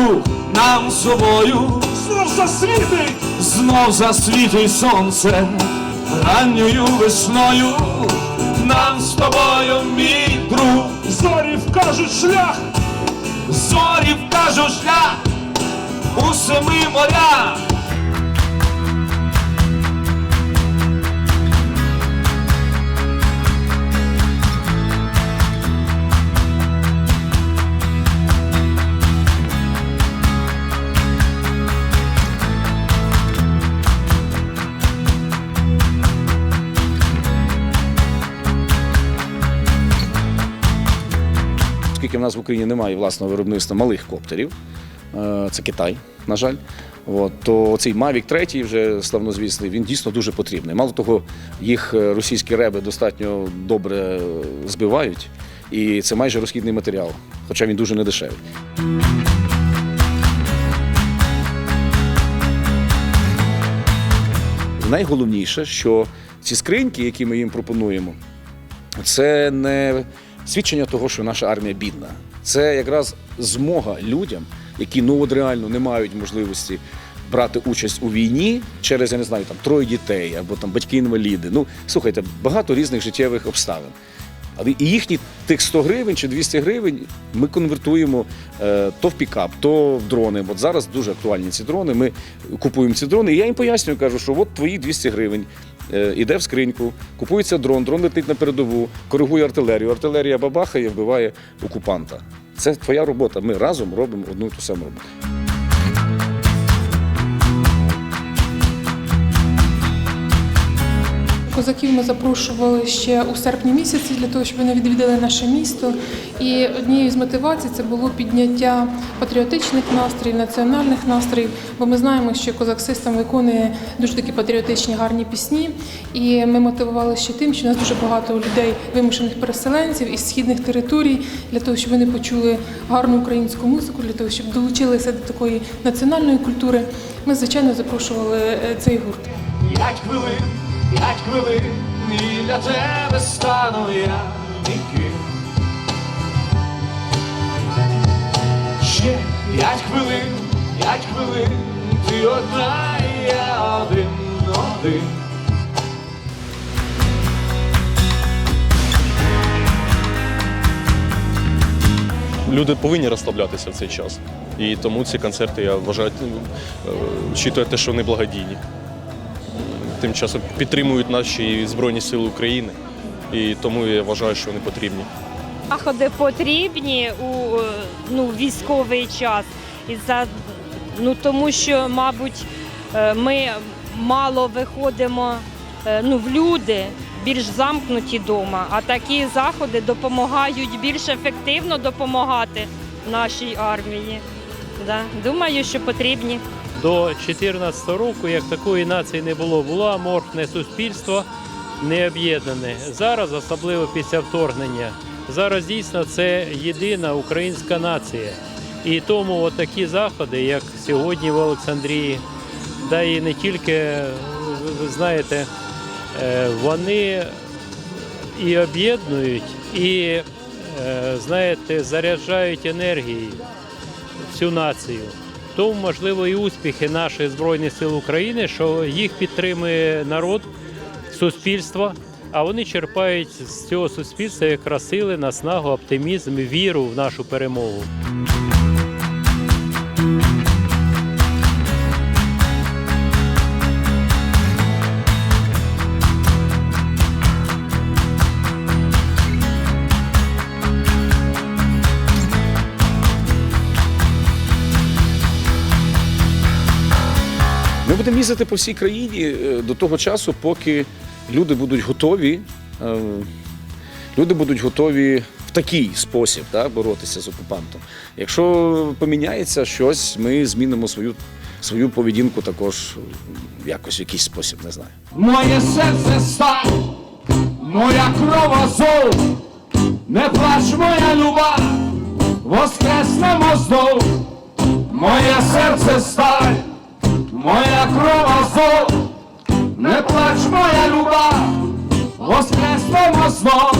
друг нам з собою Знов засвітить, знов засвітить сонце ранньою весною. Нам з тобою, мій друг, зорі вкажуть шлях, зорі вкажуть шлях. У семи морях. Оскільки в нас в Україні немає власного виробництва малих коптерів, е, це Китай, на жаль. От, то цей Mavic 3 вже славнозвісний, він дійсно дуже потрібний. Мало того, їх е, російські реби достатньо добре е, збивають, і це майже розхідний матеріал, хоча він дуже недешевий. Найголовніше, що ці скриньки, які ми їм пропонуємо, це не свідчення того, що наша армія бідна. Це якраз змога людям, які ну от реально не мають можливості брати участь у війні через я не знаю там троє дітей або там батьки-інваліди. Ну слухайте, багато різних життєвих обставин. Але і їхні тих 100 гривень чи 200 гривень ми конвертуємо е, то в пікап, то в дрони. От зараз дуже актуальні ці дрони. Ми купуємо ці дрони. І я їм пояснюю, кажу, що от твої 200 гривень. Е, Іде в скриньку, купується дрон, дрон летить на передову, коригує артилерію. Артилерія бабахає, вбиває окупанта. Це твоя робота. Ми разом робимо одну і ту саму роботу. Козаків ми запрошували ще у серпні місяці для того, щоб вони відвідали наше місто. І однією з мотивацій це було підняття патріотичних настроїв, національних настроїв. Бо ми знаємо, що козак систем виконує дуже такі патріотичні гарні пісні. І ми мотивували ще тим, що у нас дуже багато людей вимушених переселенців із східних територій, для того, щоб вони почули гарну українську музику, для того, щоб долучилися до такої національної культури. Ми звичайно запрошували е, цей гурт. П'ять хвилин, п'ять хвилин, і для тебе стану я ніким. Ще п'ять хвилин, п'ять хвилин, ти одна, і я один, один. люди повинні розслаблятися в цей час. І тому ці концерти я вважаю, е, вчитує те, що вони благодійні. Тим часом підтримують наші Збройні Сили України, і тому я вважаю, що вони потрібні. Заходи потрібні у е, ну, військовий час. І за, ну, тому що, мабуть, е, ми мало виходимо е, ну, в люди, більш замкнуті вдома, а такі заходи допомагають більш ефективно допомагати нашій армії. Да. Думаю, що потрібні. До 2014 року, як такої нації не було, було аморфне суспільство, не об'єднане. Зараз, особливо після вторгнення, зараз дійсно це єдина українська нація. І тому такі заходи, як сьогодні в Олександрії, да і не тільки, ви знаєте, е, вони і об'єднують, і е, знаєте, заряджають енергією всю націю. Тому, можливо, і успіхи наших Збройних сил України, що їх підтримує народ, суспільство, а вони черпають з цього суспільства якраз сили, наснагу, оптимізм, віру в нашу перемогу. Будемо їздити по всій країні е, до того часу, поки люди будуть готові. е, Люди будуть готові в такий спосіб да, боротися з окупантом. Якщо поміняється щось, ми змінимо свою, свою поведінку також якось в якийсь спосіб, не знаю. Моє серце сталь, моя кров азов, не плач, моя люба, воскреснемо знов. Моє серце сталь, моя кров азов, не плач, моя люба, воскреснемо знов.